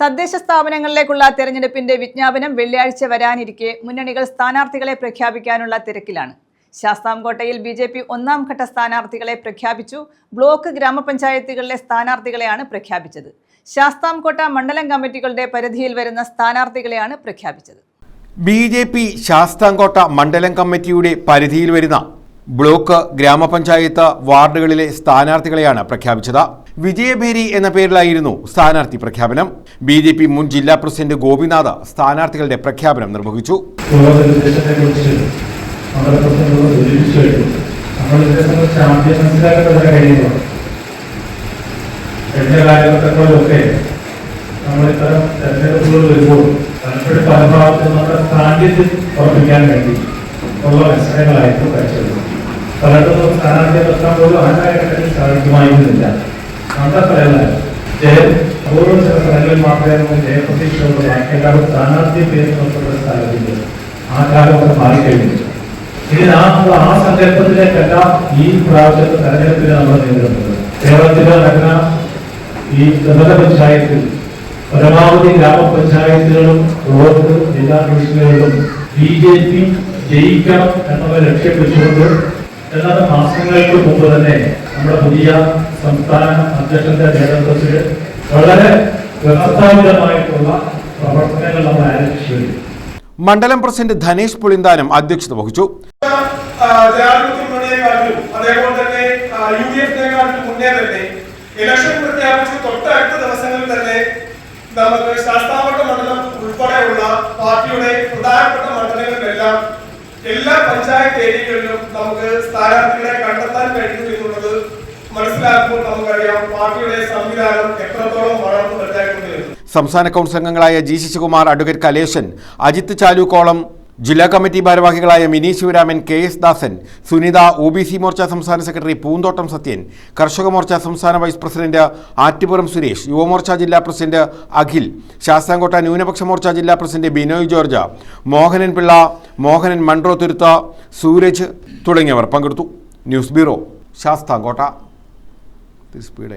തദ്ദേശ സ്ഥാപനങ്ങളിലേക്കുള്ള തെരഞ്ഞെടുപ്പിന്റെ വിജ്ഞാപനം വെള്ളിയാഴ്ച വരാനിരിക്കെ മുന്നണികൾ സ്ഥാനാർത്ഥികളെ പ്രഖ്യാപിക്കാനുള്ള തിരക്കിലാണ്. ശാസ്താംകോട്ടയിൽ ബി ജെ പി ഒന്നാം ഘട്ട സ്ഥാനാർത്ഥികളെ പ്രഖ്യാപിച്ചു. ബ്ലോക്ക് ഗ്രാമപഞ്ചായത്തുകളിലെ സ്ഥാനാർത്ഥികളെയാണ് പ്രഖ്യാപിച്ചത്. ശാസ്താംകോട്ട മണ്ഡലം കമ്മിറ്റികളുടെ പരിധിയിൽ വരുന്ന സ്ഥാനാർത്ഥികളെയാണ് പ്രഖ്യാപിച്ചത്. ബി ജെ പി ശാസ്താംകോട്ട മണ്ഡലം കമ്മിറ്റിയുടെ പരിധിയിൽ വരുന്ന ബ്ലോക്ക് ഗ്രാമപഞ്ചായത്ത് വാർഡുകളിലെ സ്ഥാനാർത്ഥികളെയാണ് പ്രഖ്യാപിച്ചത്. വിജയഭേരി എന്ന പേരിലായിരുന്നു സ്ഥാനാർത്ഥി പ്രഖ്യാപനം. ബി ജെ പി മുൻ ജില്ലാ പ്രസിഡന്റ് ഗോപിനാഥ് സ്ഥാനാർത്ഥികളുടെ പ്രഖ്യാപനം നിർവഹിച്ചു. നമ്മുടെ സാധിക്കുമായിരുന്നില്ല അന്നത്രയല്ല ജയം ഓരോ ചില സ്ഥലങ്ങളിൽ മാത്രമേ നമുക്ക് ജയപ്രതീക്ഷയുള്ള ബാക്കിയെല്ലാവരും സ്ഥാനാർത്ഥി പേര് നോക്കുന്ന സ്ഥലത്തില്ല ആ കാലമൊക്കെ മാറിക്കഴിഞ്ഞു. ഇനി ആ ആ സങ്കല്പത്തിലേക്കെല്ലാം ഈ പ്രാവശ്യത്തെ തെരഞ്ഞെടുപ്പിൽ നമ്മൾ നേരിടുന്നത്. കേരളത്തിലെ നടക്കുന്ന ഈ ത്രിതല പഞ്ചായത്തിൽ പരമാവധി ഗ്രാമപഞ്ചായത്തുകളും ബ്ലോക്ക് ജില്ലാ ഡിവിഷനുകളിലും ബി ജെ പി ജയിക്കണം എന്നുള്ള ലക്ഷ്യം വെച്ചുകൊണ്ട് ഏതാനും മാസങ്ങൾക്ക് മുമ്പ് തന്നെ നമ്മുടെ പുതിയ സംസ്ഥാന അധ്യക്ഷന്റെ നേതൃത്വത്തിൽ വളരെ വ്യവസ്ഥാപിതമായിട്ടുള്ള പ്രവർത്തനങ്ങൾ നമ്മൾ ആരംഭിച്ചു മണ്ഡലം പ്രസിഡന്റ് ധനേഷ് പുളിന്താനം അധ്യക്ഷത വഹിച്ചു. ജനാധിപത്യ മുന്നണിയെക്കാട്ടിലും അതേപോലെ തന്നെ യു ഡി എഫിനെക്കാട്ടിലും മുന്നേ തന്നെ ഇലക്ഷൻ പ്രഖ്യാപിച്ച് തൊട്ടടുത്ത ദിവസങ്ങളിൽ തന്നെ നമുക്ക് മണ്ഡലം ഉൾപ്പെടെയുള്ള പാർട്ടിയുടെ പ്രധാനപ്പെട്ട മണ്ഡലങ്ങളിലെല്ലാം എല്ലാ പഞ്ചായത്ത് ഏരിയകളിലും നമുക്ക് സ്ഥാനാർത്ഥികളെ കണ്ടെത്താൻ കഴിയുന്നു എന്നുള്ളത് നമുക്കറിയാം പാർട്ടിയുടെ സംവിധാനം എത്രത്തോളം വളർന്നു സംസ്ഥാന കൗൺസിൽ അംഗങ്ങളായ ജി ശശികുമാർ അഡ്വക്കേറ്റ് കലേശൻ അജിത് ചാലുക്കോളം ജില്ലാ കമ്മിറ്റി ഭാരവാഹികളായ Mini Sivaraman K S Dasan Sunitha O B C Morcha സംസ്ഥാന സെക്രട്ടറി പൂന്തോട്ടം സത്യൻ കർഷക മോർച്ച സംസ്ഥാന വൈസ് പ്രസിഡന്റ് ആറ്റുപുറം സുരേഷ് യുവമോർച്ച ജില്ലാ പ്രസിഡന്റ് അഖിൽ ശാസ്താംകോട്ട ന്യൂനപക്ഷ മോർച്ച ജില്ലാ പ്രസിഡന്റ് ബിനോയ് ജോർജ മോഹനൻ പിള്ള മോഹനൻ മൺട്രോ തുരുത്ത സൂരജ് തുടങ്ങിയവർ പങ്കെടുത്തു. News bureau Sasthamcotta. this pida